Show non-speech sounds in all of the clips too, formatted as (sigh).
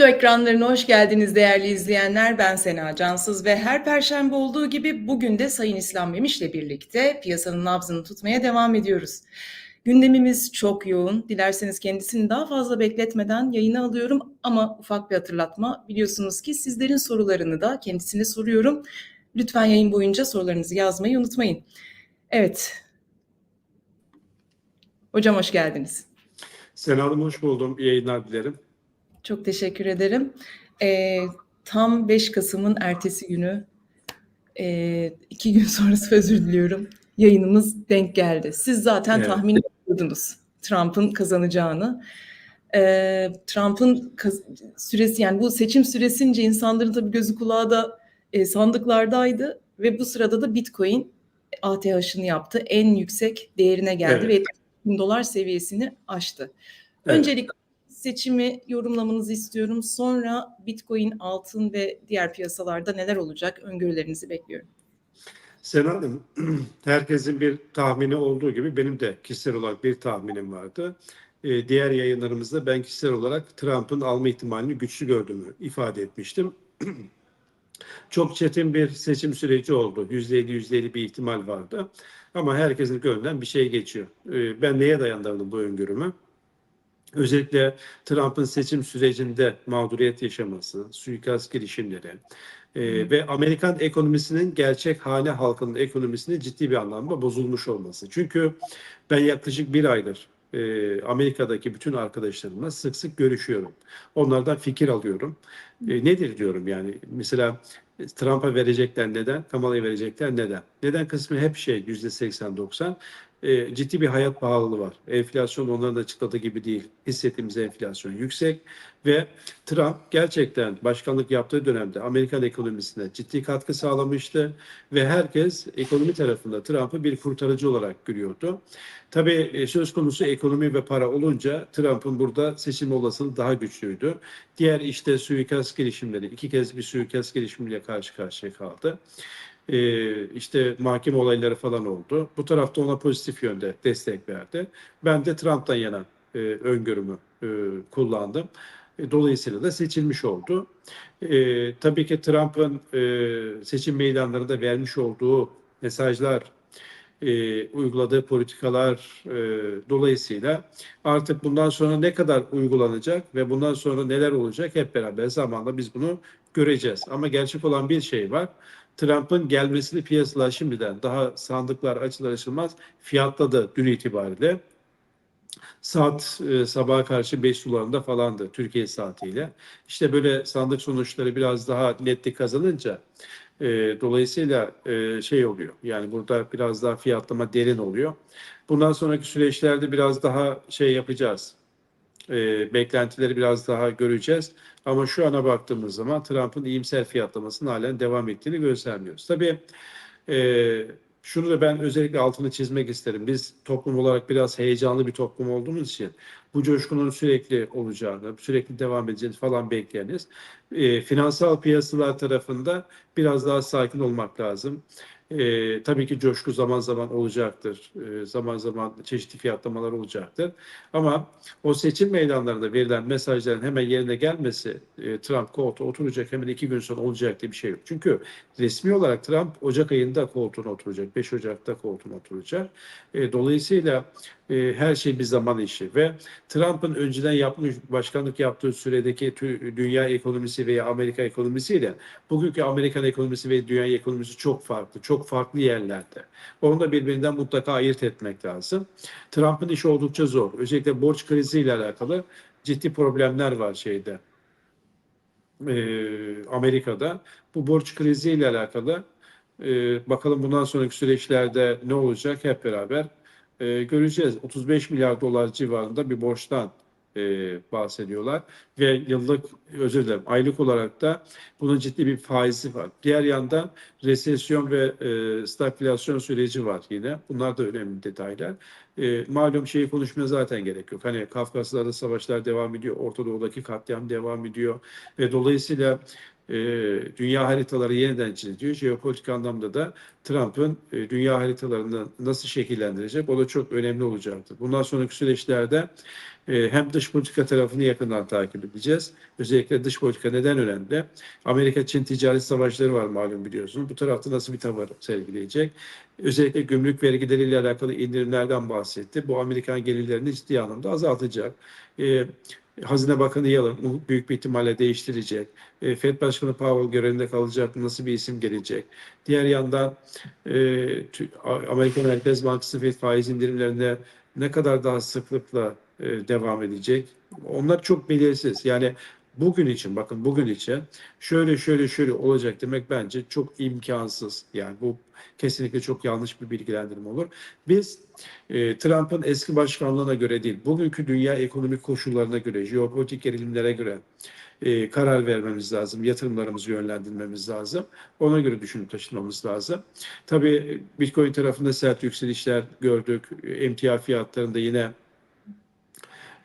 Bitlo ekranlarına hoş geldiniz değerli izleyenler. Ben Sena Cansız ve her perşembe olduğu gibi bugün de Sayın İslam Memiş'le birlikte piyasanın nabzını tutmaya devam ediyoruz. Gündemimiz çok yoğun. Dilerseniz kendisini daha fazla bekletmeden yayına alıyorum ama ufak bir hatırlatma. Biliyorsunuz ki sizlerin sorularını da kendisine soruyorum. Lütfen yayın boyunca sorularınızı yazmayı unutmayın. Evet. Hocam hoş geldiniz. Sena Hanım hoş buldum. İyi yayınlar dilerim. Çok teşekkür ederim. Ee, tam 5 Kasım'ın ertesi günü, e, iki gün (laughs) sonrası özür diliyorum, yayınımız denk geldi. Siz zaten Evet. tahmin ediyordunuz Trump'ın kazanacağını. Ee, Trump'ın süresi yani bu seçim süresince insanların tabii gözü kulağı da e, sandıklardaydı ve bu sırada da Bitcoin ATH'ını yaptı. En yüksek değerine geldi Evet. ve 70 bin dolar seviyesini aştı. Evet. Öncelikle seçimi yorumlamanızı istiyorum. Sonra Bitcoin, altın ve diğer piyasalarda neler olacak öngörülerinizi bekliyorum. Sena Hanım, (clears throat) herkesin bir tahmini olduğu gibi benim de kişisel olarak bir tahminim vardı. Ee, diğer yayınlarımızda ben kişisel olarak Trump'ın alma ihtimalini güçlü gördüğümü ifade etmiştim. (clears throat) Çok çetin bir seçim süreci oldu. %50 %50 bir ihtimal vardı. Ama herkesin gönlünden bir şey geçiyor. Ee, ben neye dayandırdım bu öngörümü? Özellikle Trump'ın seçim sürecinde mağduriyet yaşaması, suikast girişimleri e, ve Amerikan ekonomisinin gerçek hane halkının ekonomisinin ciddi bir anlamda bozulmuş olması. Çünkü ben yaklaşık bir aydır e, Amerika'daki bütün arkadaşlarımla sık sık görüşüyorum. Onlardan fikir alıyorum. E, nedir diyorum yani mesela Trump'a verecekler neden, Kamala'ya verecekler neden? Neden kısmı hep şey yüzde 80-90 e, ciddi bir hayat pahalılığı var. Enflasyon onların da açıkladığı gibi değil. Hissettiğimiz enflasyon yüksek ve Trump gerçekten başkanlık yaptığı dönemde Amerikan ekonomisine ciddi katkı sağlamıştı ve herkes ekonomi tarafında Trump'ı bir kurtarıcı olarak görüyordu. Tabii e, söz konusu ekonomi ve para olunca Trump'ın burada seçim olasılığı daha güçlüydü. Diğer işte suikast girişimleri, iki kez bir suikast girişimiyle karşı karşıya kaldı. Ee, işte mahkeme olayları falan oldu. Bu tarafta ona pozitif yönde destek verdi. Ben de Trump'tan yana e, öngörümü e, kullandım. E, Dolayısıyla da seçilmiş oldu. E, tabii ki Trump'ın e, seçim meydanlarında vermiş olduğu mesajlar, e, uyguladığı politikalar e, dolayısıyla artık bundan sonra ne kadar uygulanacak ve bundan sonra neler olacak hep beraber zamanla biz bunu göreceğiz. Ama gerçek olan bir şey var. Trump'ın gelmesini piyasalar şimdiden daha sandıklar açılır açılmaz fiyatladı dün itibariyle. Saat e, sabaha karşı 5 sularında falandı Türkiye saatiyle. İşte böyle sandık sonuçları biraz daha netlik kazanınca e, dolayısıyla e, şey oluyor. Yani burada biraz daha fiyatlama derin oluyor. Bundan sonraki süreçlerde biraz daha şey yapacağız. E, beklentileri biraz daha göreceğiz. Ama şu ana baktığımız zaman Trump'ın iyimser fiyatlamasının halen devam ettiğini göstermiyoruz. Tabii e, şunu da ben özellikle altını çizmek isterim. Biz toplum olarak biraz heyecanlı bir toplum olduğumuz için bu coşkunun sürekli olacağını, sürekli devam edeceğini falan bekleyeniz. E, finansal piyasalar tarafında biraz daha sakin olmak lazım. E, tabii ki coşku zaman zaman olacaktır. E, zaman zaman çeşitli fiyatlamalar olacaktır. Ama o seçim meydanlarında verilen mesajların hemen yerine gelmesi e, Trump koltuğa oturacak hemen iki gün sonra olacak diye bir şey yok. Çünkü resmi olarak Trump Ocak ayında koltuğuna oturacak. 5 Ocak'ta koltuğuna oturacak. E, dolayısıyla e, her şey bir zaman işi ve Trump'ın önceden yapmış başkanlık yaptığı süredeki dünya ekonomisi veya Amerika ekonomisiyle bugünkü Amerikan ekonomisi ve dünya ekonomisi çok farklı, çok farklı yerlerde. Onu da birbirinden mutlaka ayırt etmek lazım. Trump'ın işi oldukça zor. Özellikle borç kriziyle alakalı ciddi problemler var şeyde. e, Amerika'da. Bu borç kriziyle alakalı e, bakalım bundan sonraki süreçlerde ne olacak hep beraber e, göreceğiz. 35 milyar dolar civarında bir borçtan e, bahsediyorlar ve yıllık özür dilerim aylık olarak da bunun ciddi bir faizi var. Diğer yandan resesyon ve e, stagflasyon süreci var yine. Bunlar da önemli detaylar. E, malum şeyi konuşmaya zaten gerek yok. Hani Kafkaslar'da savaşlar devam ediyor. Orta Doğu'daki katliam devam ediyor. Ve dolayısıyla e, dünya haritaları yeniden çiziliyor. Jeopolitik anlamda da Trump'ın e, dünya haritalarını nasıl şekillendirecek o da çok önemli olacaktır. Bundan sonraki süreçlerde e, hem dış politika tarafını yakından takip edeceğiz. Özellikle dış politika neden önemli? Amerika-Çin ticaret savaşları var malum biliyorsunuz. Bu tarafta nasıl bir tavır sergileyecek? Özellikle gümrük vergileriyle alakalı indirimlerden bahsetti. Bu Amerikan gelirlerini ciddi anlamda azaltacak. E, Hazine Bakanı bu büyük bir ihtimalle değiştirecek. E, Fed Başkanı Powell görevinde kalacak. Nasıl bir isim gelecek? Diğer yandan e, Amerika Merkez Bankası Fed faiz indirimlerinde ne kadar daha sıklıkla e, devam edecek? Onlar çok belirsiz. Yani bugün için bakın bugün için şöyle şöyle şöyle olacak demek bence çok imkansız. Yani bu kesinlikle çok yanlış bir bilgilendirme olur. Biz e, Trump'ın eski başkanlığına göre değil, bugünkü dünya ekonomik koşullarına göre, jeopolitik gerilimlere göre e, karar vermemiz lazım, yatırımlarımızı yönlendirmemiz lazım. Ona göre düşünüp taşınmamız lazım. Tabii Bitcoin tarafında sert yükselişler gördük. Emtia fiyatlarında yine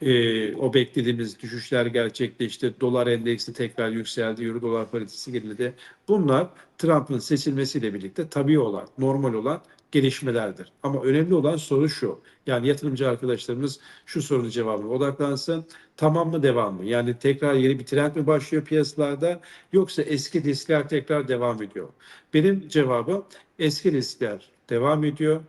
e, o beklediğimiz düşüşler gerçekleşti. Dolar endeksi tekrar yükseldi. Euro dolar paritesi geriledi. Bunlar Trump'ın seçilmesiyle birlikte tabii olan, normal olan gelişmelerdir. Ama önemli olan soru şu. Yani yatırımcı arkadaşlarımız şu sorunun cevabına odaklansın. Tamam mı devam mı? Yani tekrar yeni bir trend mi başlıyor piyasalarda yoksa eski riskler tekrar devam ediyor? Benim cevabım eski riskler devam ediyor.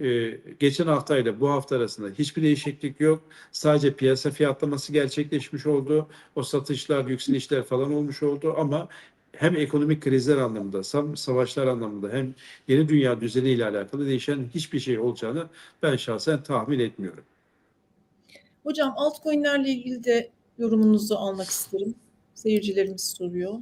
Ee, geçen haftayla bu hafta arasında hiçbir değişiklik yok. Sadece piyasa fiyatlaması gerçekleşmiş oldu. O satışlar, yükselişler falan olmuş oldu ama hem ekonomik krizler anlamında, sam- savaşlar anlamında hem yeni dünya düzeni ile alakalı değişen hiçbir şey olacağını ben şahsen tahmin etmiyorum. Hocam altcoin'lerle ilgili de yorumunuzu almak isterim. Seyircilerimiz soruyor.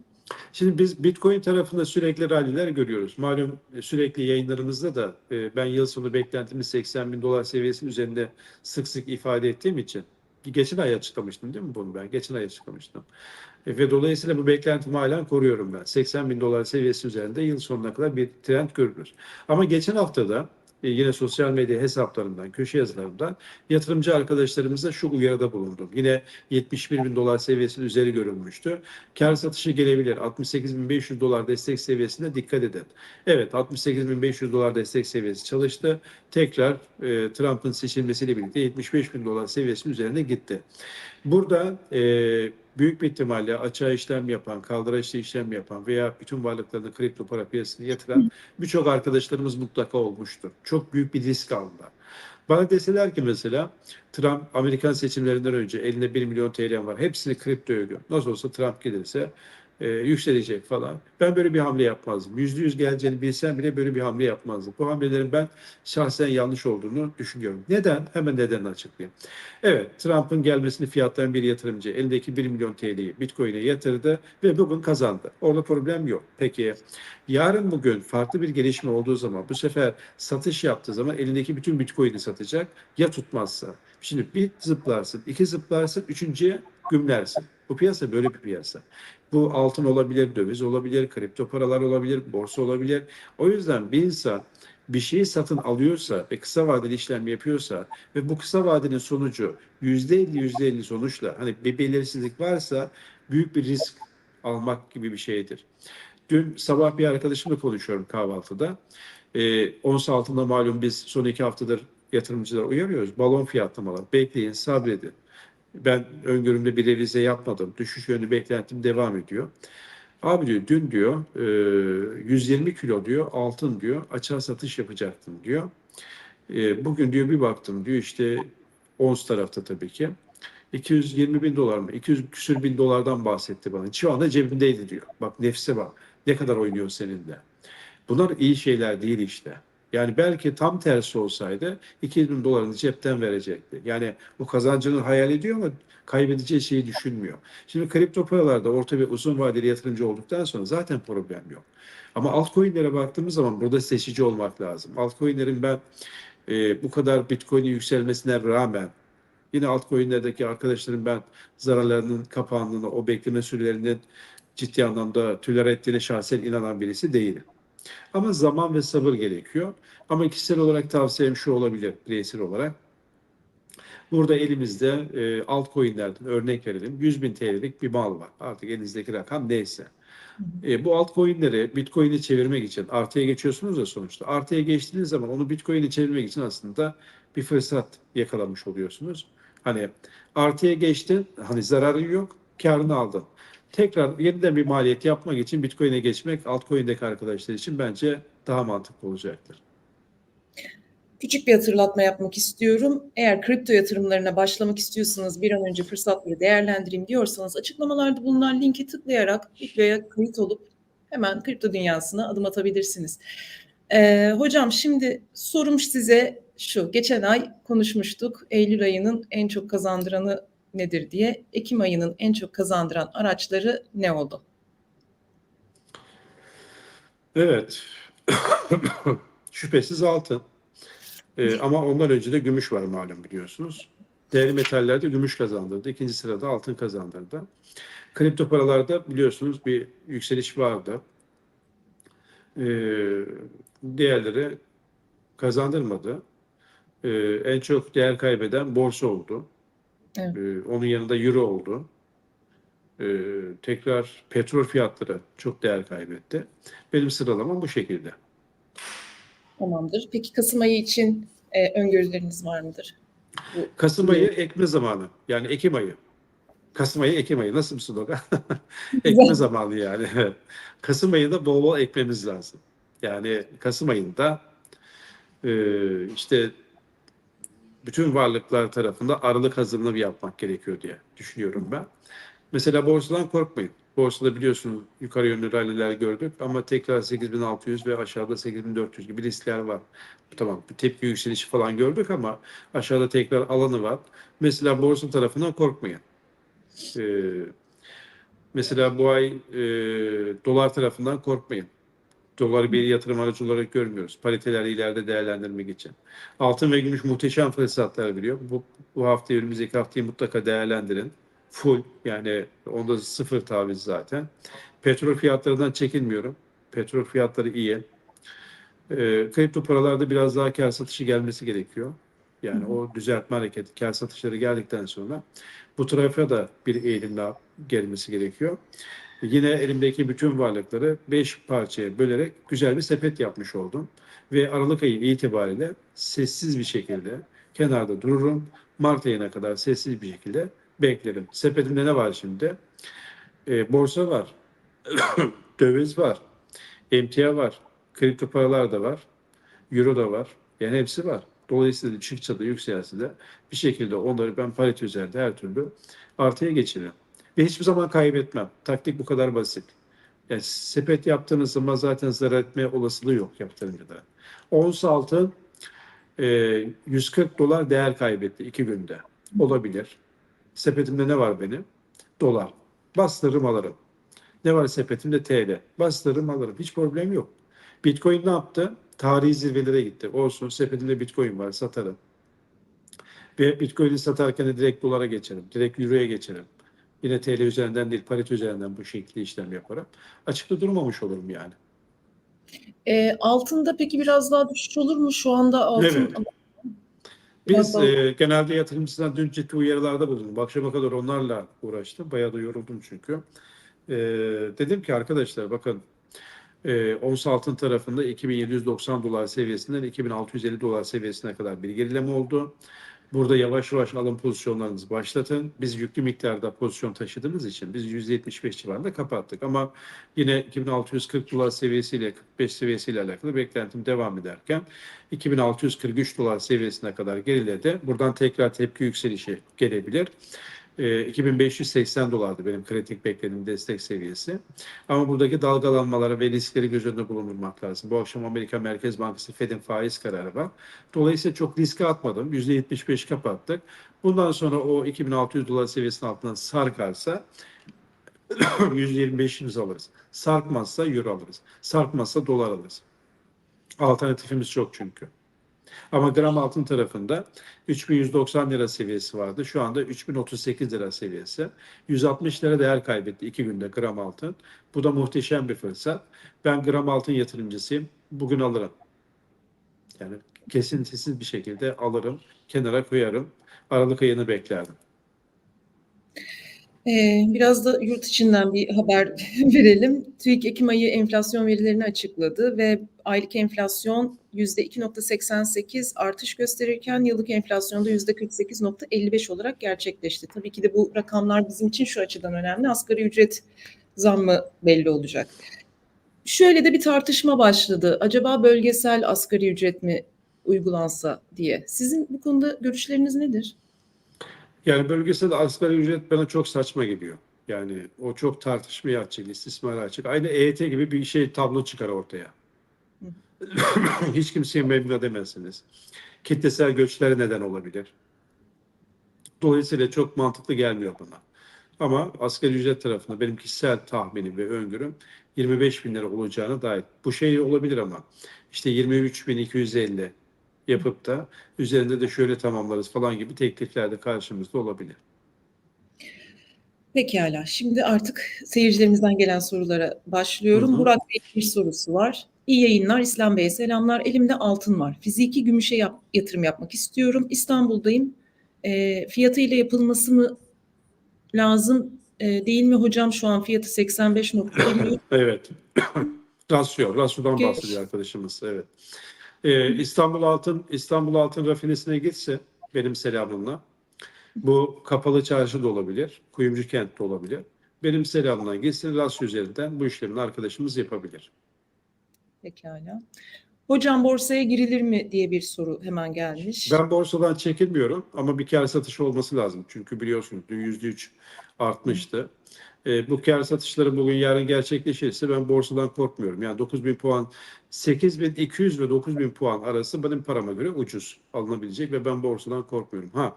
Şimdi biz Bitcoin tarafında sürekli ralliler görüyoruz. Malum e, sürekli yayınlarımızda da e, ben yıl sonu beklentimiz 80 bin dolar seviyesinin üzerinde sık sık ifade ettiğim için geçen ay açıklamıştım değil mi bunu ben? Geçen ay açıklamıştım. E, Ve dolayısıyla bu beklentimi halen koruyorum ben. 80 bin dolar seviyesi üzerinde yıl sonuna kadar bir trend görülür. Ama geçen haftada e, yine sosyal medya hesaplarından, köşe yazılarından yatırımcı arkadaşlarımıza şu uyarıda bulundum. Yine 71 bin dolar seviyesinin üzeri görülmüştü. Kar satışı gelebilir. 68.500 dolar destek seviyesine dikkat edin. Evet 68.500 dolar destek seviyesi çalıştı. Tekrar e, Trump'ın seçilmesiyle birlikte 75 bin dolar seviyesinin üzerine gitti. Burada e, büyük bir ihtimalle açığa işlem yapan, kaldıraçlı işlem yapan veya bütün varlıklarını kripto para piyasasına yatıran birçok arkadaşlarımız mutlaka olmuştur. Çok büyük bir risk aldılar. Bana deseler ki mesela Trump Amerikan seçimlerinden önce elinde 1 milyon TL var. Hepsini kriptoya göm. Nasıl olsa Trump gelirse e, yükselecek falan. Ben böyle bir hamle yapmazdım. Yüzde yüz geleceğini bilsem bile böyle bir hamle yapmazdım. Bu hamlelerin ben şahsen yanlış olduğunu düşünüyorum. Neden? Hemen nedenini açıklayayım. Evet, Trump'ın gelmesini fiyatlayan bir yatırımcı elindeki 1 milyon TL'yi Bitcoin'e yatırdı ve bugün kazandı. Orada problem yok. Peki yarın bugün farklı bir gelişme olduğu zaman bu sefer satış yaptığı zaman elindeki bütün Bitcoin'i satacak ya tutmazsa. Şimdi bir zıplarsın, iki zıplarsın, üçüncüye gümlersin. Bu piyasa böyle bir piyasa. Bu altın olabilir, döviz olabilir, kripto paralar olabilir, borsa olabilir. O yüzden bir insan bir şeyi satın alıyorsa ve kısa vadeli işlem yapıyorsa ve bu kısa vadenin sonucu yüzde elli yüzde elli sonuçla hani bir belirsizlik varsa büyük bir risk almak gibi bir şeydir. Dün sabah bir arkadaşımla konuşuyorum kahvaltıda. Ee, ons altında malum biz son iki haftadır yatırımcılar uyarıyoruz. Balon fiyatlamalar. Bekleyin, sabredin. Ben öngörümde bir revize yapmadım. Düşüş yönlü beklentim devam ediyor. Abi diyor dün diyor e, 120 kilo diyor altın diyor açığa satış yapacaktım diyor. E, bugün diyor bir baktım diyor işte ons tarafta tabii ki 220 bin dolar mı 200 küsür bin dolardan bahsetti bana. Şu anda cebimdeydi diyor. Bak nefse bak ne kadar oynuyor seninle. Bunlar iyi şeyler değil işte. Yani belki tam tersi olsaydı 200 bin dolarını cepten verecekti. Yani bu kazancını hayal ediyor ama kaybedeceği şeyi düşünmüyor. Şimdi kripto paralarda orta ve uzun vadeli yatırımcı olduktan sonra zaten problem yok. Ama altcoin'lere baktığımız zaman burada seçici olmak lazım. Altcoin'lerin ben e, bu kadar Bitcoin'in yükselmesine rağmen yine altcoin'lerdeki arkadaşların ben zararlarının kapandığını, o bekleme sürelerinin ciddi anlamda tolere ettiğine şahsen inanan birisi değilim. Ama zaman ve sabır gerekiyor. Ama kişisel olarak tavsiyem şu olabilir bireysel olarak. Burada elimizde e, altcoin'lerden örnek verelim. 100 bin TL'lik bir mal var. Artık elinizdeki rakam neyse. E, bu altcoin'leri Bitcoin'e çevirmek için artıya geçiyorsunuz da sonuçta. Artıya geçtiğiniz zaman onu Bitcoin'e çevirmek için aslında bir fırsat yakalamış oluyorsunuz. Hani artıya geçtin, hani zararın yok, karını aldın. Tekrar yeniden bir maliyet yapmak için Bitcoin'e geçmek altcoin'deki arkadaşlar için bence daha mantıklı olacaktır. Küçük bir hatırlatma yapmak istiyorum. Eğer kripto yatırımlarına başlamak istiyorsanız bir an önce fırsatları değerlendireyim diyorsanız açıklamalarda bulunan linke tıklayarak videoya kayıt olup hemen kripto dünyasına adım atabilirsiniz. Ee, hocam şimdi sorum size şu. Geçen ay konuşmuştuk. Eylül ayının en çok kazandıranı nedir diye. Ekim ayının en çok kazandıran araçları ne oldu? Evet. (coughs) Şüphesiz altın. Ee, ama ondan önce de gümüş var malum biliyorsunuz. Değerli metallerde gümüş kazandırdı. İkinci sırada altın kazandırdı. Kripto paralarda biliyorsunuz bir yükseliş vardı. Ee, diğerleri kazandırmadı. Ee, en çok değer kaybeden borsa oldu. Evet. Ee, onun yanında euro oldu. Ee, tekrar petrol fiyatları çok değer kaybetti. Benim sıralamam bu şekilde. Tamamdır. Peki Kasım ayı için e, öngörüleriniz var mıdır? Bu- Kasım ayı ekme zamanı. Yani Ekim ayı. Kasım ayı, Ekim ayı. Nasıl bir slogan? (laughs) ekme zamanı yani. (laughs) Kasım ayında bol bol ekmemiz lazım. Yani Kasım ayında e, işte bütün varlıklar tarafında aralık hazırlığı yapmak gerekiyor diye düşünüyorum ben. Mesela borsadan korkmayın. Borsada biliyorsunuz yukarı yönlü ralliler gördük ama tekrar 8600 ve aşağıda 8400 gibi riskler var. Tamam bir tepki yükselişi falan gördük ama aşağıda tekrar alanı var. Mesela borsa tarafından korkmayın. Ee, mesela bu ay e, dolar tarafından korkmayın. Doları bir yatırım aracı olarak görmüyoruz. Pariteleri ileride değerlendirmek için. Altın ve gümüş muhteşem fırsatlar veriyor. Bu, bu hafta önümüzdeki haftayı mutlaka değerlendirin. Full yani onda sıfır taviz zaten. Petrol fiyatlarından çekinmiyorum. Petrol fiyatları iyi. Ee, kripto paralarda biraz daha kar satışı gelmesi gerekiyor. Yani o düzeltme hareketi, kar satışları geldikten sonra bu tarafa da bir eğilim daha gelmesi gerekiyor. Yine elimdeki bütün varlıkları 5 parçaya bölerek güzel bir sepet yapmış oldum. Ve Aralık ayı itibariyle sessiz bir şekilde kenarda dururum. Mart ayına kadar sessiz bir şekilde beklerim. Sepetimde ne var şimdi? Ee, borsa var, (coughs) döviz var, emtia var, kripto paralar da var, euro da var. Yani hepsi var. Dolayısıyla çıkça da yükselse de bir şekilde onları ben parite üzerinde her türlü artıya geçiririm. Ve hiçbir zaman kaybetmem. Taktik bu kadar basit. Yani sepet yaptığınız zaman zaten zarar etme olasılığı yok yaptığınızda. Ons altın e, 140 dolar değer kaybetti iki günde. Olabilir. Sepetimde ne var benim? Dolar. Bastırırım alırım. Ne var sepetimde? TL. Bastırırım alırım. Hiç problem yok. Bitcoin ne yaptı? Tarihi zirvelere gitti. Olsun sepetimde Bitcoin var satarım. Ve Bitcoin'i satarken de direkt dolara geçerim. Direkt euroya geçerim. Yine TL üzerinden değil parite üzerinden bu şekilde işlem yaparak. Açıkta durmamış olurum yani. E, altında peki biraz daha düşüş olur mu? Şu anda altın Evet. Biraz Biz daha- e, genelde yatırımcısından dün ciddi uyarılarda bulundum. Akşama kadar onlarla uğraştım. Bayağı da yoruldum çünkü. E, dedim ki arkadaşlar bakın e, ons altın tarafında 2790 dolar seviyesinden 2650 dolar seviyesine kadar bir gerileme oldu. Burada yavaş yavaş alım pozisyonlarınızı başlatın. Biz yüklü miktarda pozisyon taşıdığımız için biz %75 civarında kapattık. Ama yine 2640 dolar seviyesiyle 45 seviyesiyle alakalı beklentim devam ederken 2643 dolar seviyesine kadar geriledi. Buradan tekrar tepki yükselişi gelebilir. E, 2580 dolardı benim kritik beklediğim destek seviyesi. Ama buradaki dalgalanmaları ve riskleri göz önünde bulundurmak lazım. Bu akşam Amerika Merkez Bankası Fed'in faiz kararı var. Dolayısıyla çok riske atmadım. %75 kapattık. Bundan sonra o 2600 dolar seviyesinin altından sarkarsa (clears throat) %25'imizi alırız. Sarkmazsa euro alırız. Sarkmazsa dolar alırız. Alternatifimiz çok çünkü. Ama gram altın tarafında 3190 lira seviyesi vardı. Şu anda 3038 lira seviyesi. 160 lira değer kaybetti iki günde gram altın. Bu da muhteşem bir fırsat. Ben gram altın yatırımcısıyım. Bugün alırım. Yani kesintisiz bir şekilde alırım. Kenara koyarım. Aralık ayını beklerdim. Ee, biraz da yurt içinden bir haber (laughs) verelim. TÜİK Ekim ayı enflasyon verilerini açıkladı ve aylık enflasyon %2.88 artış gösterirken yıllık enflasyon da %48.55 olarak gerçekleşti. Tabii ki de bu rakamlar bizim için şu açıdan önemli. Asgari ücret zammı belli olacak. Şöyle de bir tartışma başladı. Acaba bölgesel asgari ücret mi uygulansa diye. Sizin bu konuda görüşleriniz nedir? Yani bölgesel asgari ücret bana çok saçma geliyor. Yani o çok tartışmaya açık, istismara açık. Aynı EYT gibi bir şey tablo çıkar ortaya. (laughs) Hiç kimseyi memnun edemezsiniz. Kitlesel göçler neden olabilir. Dolayısıyla çok mantıklı gelmiyor bana. Ama asgari ücret tarafında benim kişisel tahminim ve öngörüm 25 bin lira olacağına dair. Bu şey olabilir ama işte 23.250 yapıp da üzerinde de şöyle tamamlarız falan gibi teklifler de karşımızda olabilir. Pekala. Şimdi artık seyircilerimizden gelen sorulara başlıyorum. Hı hı. Burak Bey'in bir sorusu var. İyi yayınlar İslam Bey. Selamlar. Elimde altın var. Fiziki gümüşe yap- yatırım yapmak istiyorum. İstanbul'dayım. E, fiyatıyla yapılması mı lazım e, değil mi hocam? Şu an fiyatı 85.50. (laughs) Evet. (clears throat) Rasyo, rasyodan bahsediyor arkadaşımız. Evet. Ee, İstanbul Altın, İstanbul Altın rafinesine gitse benim selamımla. Bu kapalı çarşı da olabilir, kuyumcu kent de olabilir. Benim selamımla gitsin rasyo üzerinden bu işlemini arkadaşımız yapabilir. Pekala. Hocam borsaya girilir mi diye bir soru hemen gelmiş. Ben borsadan çekinmiyorum ama bir kar satışı olması lazım. Çünkü biliyorsunuz dün yüzde üç artmıştı. E, bu kar satışları bugün yarın gerçekleşirse ben borsadan korkmuyorum. Yani 9000 puan, 8200 ve 9000 puan arası benim parama göre ucuz alınabilecek ve ben borsadan korkmuyorum. Ha,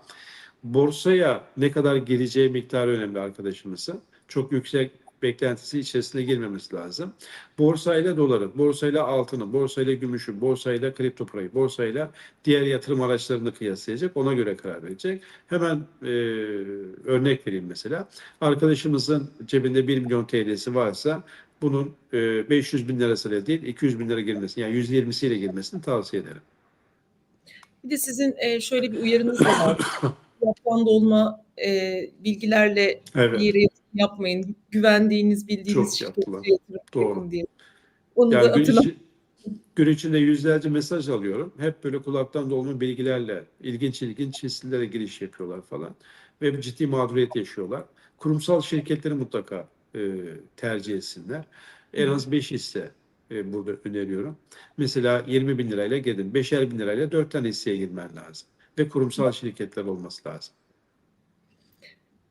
borsaya ne kadar gireceği miktarı önemli arkadaşımızın. Çok yüksek beklentisi içerisine girmemesi lazım. Borsayla doları, borsayla altını, borsayla gümüşü, borsayla kripto parayı, borsayla diğer yatırım araçlarını kıyaslayacak. Ona göre karar verecek. Hemen e, örnek vereyim mesela. Arkadaşımızın cebinde 1 milyon TL'si varsa bunun e, 500 bin lirasıyla değil 200 bin lira girmesini yani %20'siyle girmesini tavsiye ederim. Bir de sizin e, şöyle bir uyarınız da var. (coughs) Fiyattan dolma e, bilgilerle Evet. bir yere yapmayın. Güvendiğiniz, bildiğiniz Çok yaptılar. Doğru. diye. Onu da Yani gün, hatırlat. içi- gün içinde yüzlerce mesaj alıyorum. Hep böyle kulaktan dolma bilgilerle ilginç ilginç hisselere giriş yapıyorlar falan. Ve ciddi mağduriyet yaşıyorlar. Kurumsal şirketleri mutlaka e, tercih etsinler. En az 5 hisse e, burada öneriyorum. Mesela 20 bin lirayla girdin. 5'er bin lirayla 4 tane hisseye girmen lazım. Ve kurumsal şirketler olması lazım.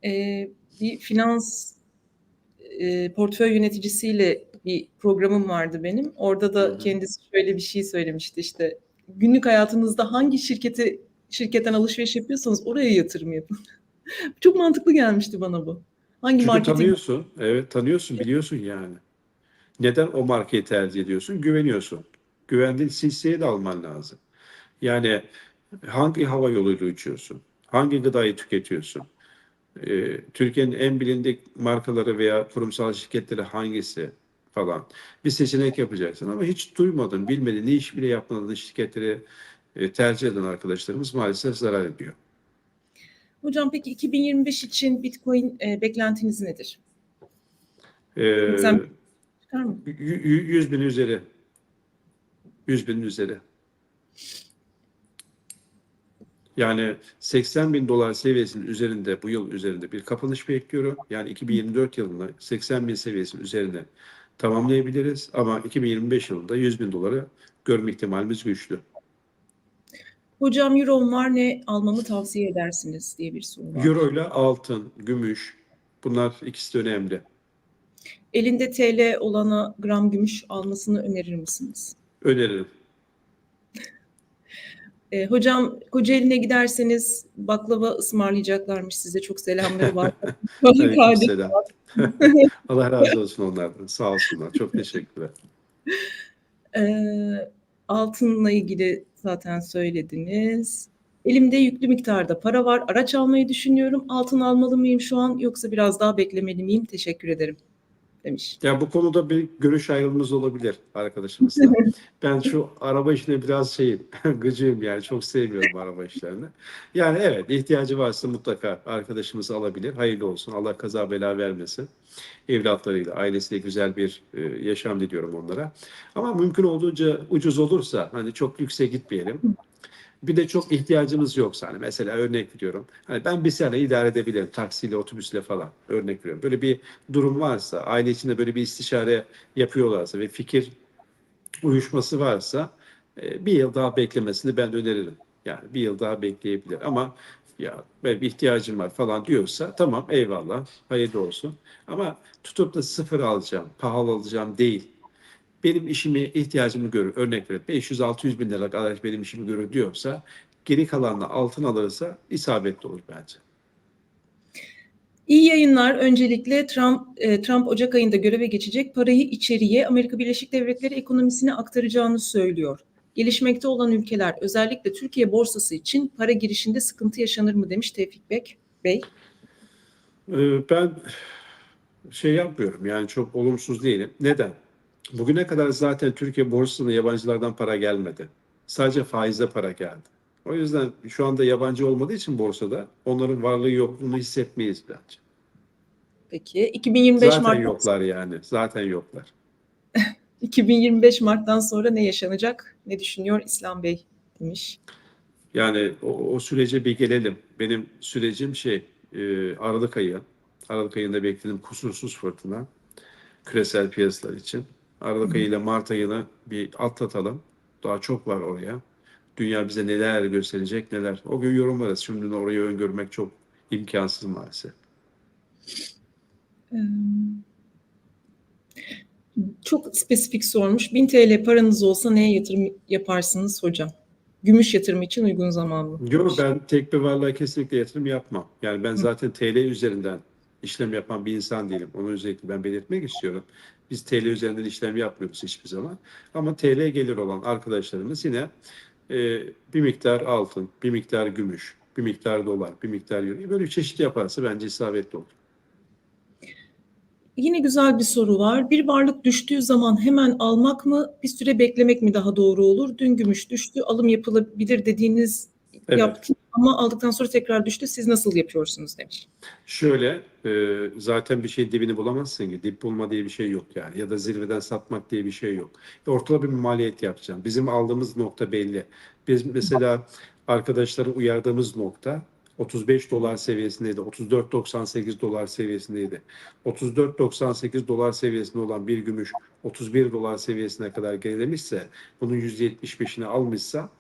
E, bir finans e, portföy yöneticisiyle bir programım vardı benim. Orada da Hı hı. kendisi şöyle bir şey söylemişti işte. Günlük hayatınızda hangi şirketi şirketten alışveriş yapıyorsanız oraya yatırım yapın. (laughs) Çok mantıklı gelmişti bana bu. Hangi Çünkü marketing tanıyorsun. Evet tanıyorsun, biliyorsun yani. Neden o markayı tercih ediyorsun? Güveniyorsun. Güvendiğin hisseye de alman lazım. Yani hangi hava yoluyla uçuyorsun? Hangi gıdayı tüketiyorsun? Ee, Türkiye'nin en bilindik markaları veya kurumsal şirketleri hangisi falan. Bir seçenek yapacaksın ama hiç duymadın, bilmedin, ne iş bile yapmadığın şirketleri e, tercih eden arkadaşlarımız maalesef zarar ediyor. Hocam peki 2025 için Bitcoin e, beklentiniz nedir? Ee, Sen- Çıkar mı? y- y- 100 bin üzeri. 100 bin üzeri. Yani 80 bin dolar seviyesinin üzerinde bu yıl üzerinde bir kapanış bekliyorum. Yani 2024 yılında 80 bin seviyesi üzerinde tamamlayabiliriz. Ama 2025 yılında 100 bin doları görme ihtimalimiz güçlü. Hocam Euro'm var ne almamı tavsiye edersiniz diye bir soru var. Euro ile altın, gümüş bunlar ikisi de önemli. Elinde TL olana gram gümüş almasını önerir misiniz? Öneririm. E, hocam Kocaeli'ne giderseniz baklava ısmarlayacaklarmış size. Çok selamları var. (laughs) Aleykümselam. (laughs) Allah razı olsun onlardan. Sağ olsunlar. Çok teşekkürler. E, altınla ilgili zaten söylediniz. Elimde yüklü miktarda para var. Araç almayı düşünüyorum. Altın almalı mıyım şu an yoksa biraz daha beklemeli miyim? Teşekkür ederim. Demiş. Ya bu konuda bir görüş ayrılığımız olabilir arkadaşımızla. (laughs) ben şu araba işine biraz şeyim, (laughs) gıcığım yani çok sevmiyorum araba işlerini. Yani evet ihtiyacı varsa mutlaka arkadaşımız alabilir. Hayırlı olsun. Allah kaza bela vermesin. Evlatlarıyla, ailesiyle güzel bir e, yaşam diliyorum onlara. Ama mümkün olduğunca ucuz olursa hani çok lükse gitmeyelim. Bir de çok ihtiyacımız yoksa hani mesela örnek veriyorum. Hani ben bir sene idare edebilirim taksiyle, otobüsle falan örnek veriyorum. Böyle bir durum varsa, aile içinde böyle bir istişare yapıyorlarsa ve fikir uyuşması varsa e, bir yıl daha beklemesini ben öneririm. Yani bir yıl daha bekleyebilir ama ya benim ihtiyacım var falan diyorsa tamam eyvallah hayırlı olsun. Ama tutup da sıfır alacağım, pahalı alacağım değil. Benim işimi ihtiyacımı görür. Örnek veriyorum 500-600 bin liralık araç benim işimi görür diyorsa geri kalanla altın alırsa isabetli olur bence. İyi yayınlar. Öncelikle Trump, e, Trump Ocak ayında göreve geçecek parayı içeriye Amerika Birleşik Devletleri ekonomisine aktaracağını söylüyor. Gelişmekte olan ülkeler özellikle Türkiye borsası için para girişinde sıkıntı yaşanır mı demiş Tevfik Bek Bey. Ee, Ben şey yapmıyorum yani çok olumsuz değilim. Neden? Bugüne kadar zaten Türkiye borsasına yabancılardan para gelmedi. Sadece faize para geldi. O yüzden şu anda yabancı olmadığı için borsada onların varlığı yokluğunu hissetmeyiz bence. Peki 2025 Zaten Mart yoklar yani. Zaten yoklar. (laughs) 2025 Mart'tan sonra ne yaşanacak? Ne düşünüyor İslam Bey demiş. Yani o, o sürece bir gelelim. Benim sürecim şey e, Aralık ayı. Aralık ayında beklediğim kusursuz fırtına küresel piyasalar için. Aralık ayı ile Mart ayını bir atlatalım. Daha çok var oraya. Dünya bize neler gösterecek neler. O gün yorumlarız. Şimdi orayı öngörmek çok imkansız maalesef. Çok spesifik sormuş. 1000 TL paranız olsa neye yatırım yaparsınız hocam? Gümüş yatırımı için uygun zaman mı? Yok ben tek bir varlığa kesinlikle yatırım yapmam. Yani ben zaten TL üzerinden işlem yapan bir insan değilim. Onu özellikle ben belirtmek istiyorum. Biz TL üzerinden işlem yapmıyoruz hiçbir zaman. Ama TL gelir olan arkadaşlarımız yine e, bir miktar altın, bir miktar gümüş, bir miktar dolar, bir miktar euro böyle bir çeşit yaparsa bence isabetli olur. Yine güzel bir soru var. Bir varlık düştüğü zaman hemen almak mı, bir süre beklemek mi daha doğru olur? Dün gümüş düştü, alım yapılabilir dediğiniz Evet. yaptı ama aldıktan sonra tekrar düştü. Siz nasıl yapıyorsunuz demiş. Şöyle e, zaten bir şey dibini bulamazsın ki. Dip bulma diye bir şey yok yani. Ya da zirveden satmak diye bir şey yok. Ortada bir maliyet yapacağım. Bizim aldığımız nokta belli. Biz mesela arkadaşları uyardığımız nokta 35 dolar seviyesindeydi. 34.98 dolar seviyesindeydi. 34.98 dolar seviyesinde olan bir gümüş 31 dolar seviyesine kadar gerilemişse bunun %75'ini almışsa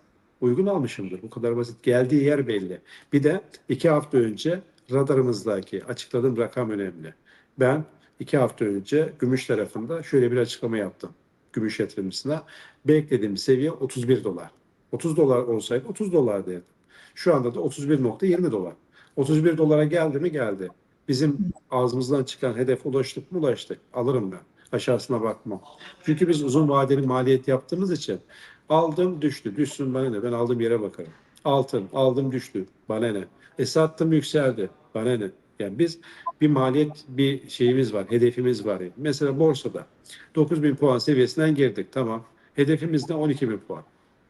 uygun almışımdır. Bu kadar basit. Geldiği yer belli. Bir de iki hafta önce radarımızdaki açıkladığım rakam önemli. Ben iki hafta önce gümüş tarafında şöyle bir açıklama yaptım. Gümüş yatırımcısına. Beklediğim seviye 31 dolar. 30 dolar olsaydı 30 dolar derdim. Şu anda da 31.20 dolar. 31 dolara geldi mi geldi. Bizim ağzımızdan çıkan hedef ulaştık mı ulaştık. Alırım ben. Aşağısına bakmam. Çünkü biz uzun vadeli maliyet yaptığımız için aldım düştü. Düşsün bana ne? Ben aldığım yere bakarım. Altın aldım düştü. Bana ne? E sattım yükseldi. Bana ne? Yani biz bir maliyet bir şeyimiz var, hedefimiz var. Yani. Mesela borsada 9000 puan seviyesinden girdik. Tamam. Hedefimiz ne? 12000 puan.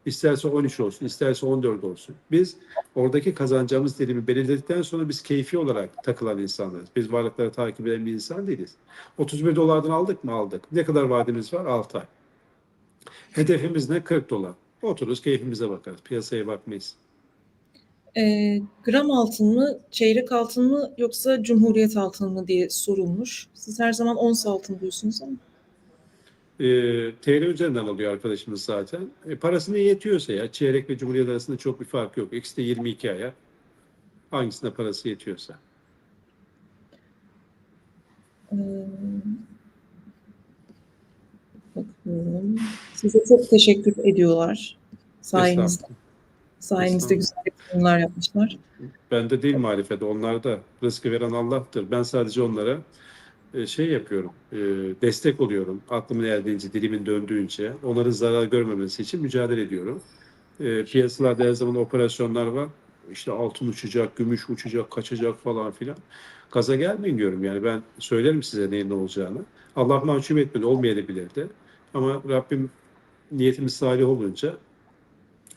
İsterse 13 olsun, isterse 14 olsun. Biz oradaki kazanacağımız dilimi belirledikten sonra biz keyfi olarak takılan insanlarız. Biz varlıkları takip eden bir insan değiliz. 31 dolardan aldık mı? Aldık. Ne kadar vadimiz var? 6 ay. Hedefimiz ne? 40 dolar. Otururuz keyfimize bakarız. Piyasaya bakmayız. Ee, gram altın mı, çeyrek altın mı yoksa cumhuriyet altın mı diye sorulmuş. Siz her zaman ons altın diyorsunuz ama. E, TL üzerinden alıyor arkadaşımız zaten. E, parasına yetiyorsa ya çeyrek ve cumhuriyet arasında çok bir fark yok. İkisi de 22 aya. Hangisine parası yetiyorsa. Ee. Size çok teşekkür ediyorlar. Sayenizde, sayenizde güzel yatırımlar yapmışlar. Bende değil marifet. Onlarda rızkı veren Allah'tır. Ben sadece onlara e, şey yapıyorum. e, destek oluyorum. Aklımın erdiğince, dilimin döndüğünce. Onların zarar görmemesi için mücadele ediyorum. E, piyasalarda her zaman operasyonlar var. İşte altın uçacak, gümüş uçacak, kaçacak falan filan. gaza gelmeyin diyorum. Yani ben söylerim size neyin ne olacağını. Allah mahcup etmedi, olmayabilirdi. Ama Rabbim niyetimiz salih olunca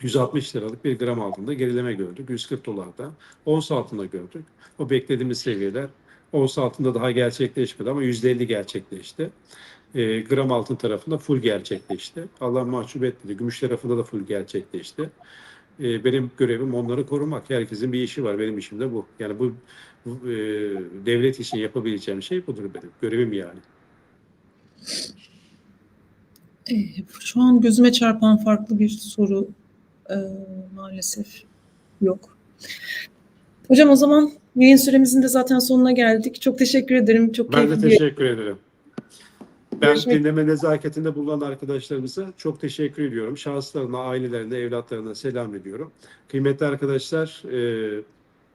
160 liralık bir gram altında gerileme gördük. 140 dolarda. Ons altında gördük. O beklediğimiz seviyeler ons altında daha gerçekleşmedi ama %50 gerçekleşti. E, gram altın tarafında full gerçekleşti. Allah mahcup etmedi. Gümüş tarafında da full gerçekleşti. E, benim görevim onları korumak. Herkesin bir işi var. Benim işim de bu. Yani bu, bu, e, devlet için yapabileceğim şey budur benim. Görevim yani. Ee, şu an gözüme çarpan farklı bir soru e, maalesef yok. Hocam o zaman yayın süremizin de zaten sonuna geldik. Çok teşekkür ederim. Çok Ben de keyifli bir teşekkür ederim. Ben Görüşmek- dinleme nezaketinde bulunan arkadaşlarımıza çok teşekkür ediyorum. Şahıslarına, ailelerine, evlatlarına selam ediyorum. Kıymetli arkadaşlar, e,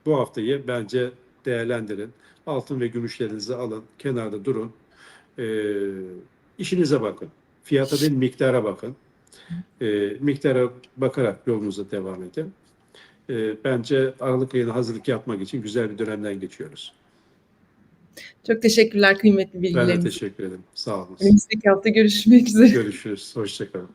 bu haftayı bence değerlendirin. Altın ve gümüşlerinizi alın, kenarda durun. E, işinize bakın. Fiyata değil, miktara bakın. E, miktara bakarak yolunuza devam edin. E, bence Aralık ayına hazırlık yapmak için güzel bir dönemden geçiyoruz. Çok teşekkürler kıymetli Ben de bilgileriniz. teşekkür ederim. Sağ olun. Önümüzdeki hafta görüşmek üzere. Görüşürüz. Hoşçakalın.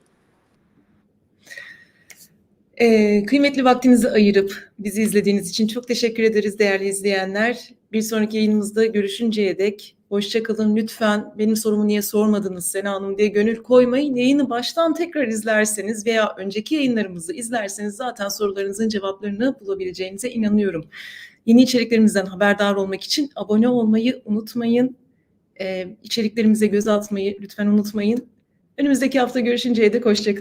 Ee, kıymetli vaktinizi ayırıp bizi izlediğiniz için çok teşekkür ederiz değerli izleyenler. Bir sonraki yayınımızda görüşünceye dek hoşça kalın. Lütfen benim sorumu niye sormadınız Sena Hanım diye gönül koymayın. Yayını baştan tekrar izlerseniz veya önceki yayınlarımızı izlerseniz zaten sorularınızın cevaplarını bulabileceğinize inanıyorum. Yeni içeriklerimizden haberdar olmak için abone olmayı unutmayın. Ee, içeriklerimize göz atmayı lütfen unutmayın. Önümüzdeki hafta görüşünceye dek hoşça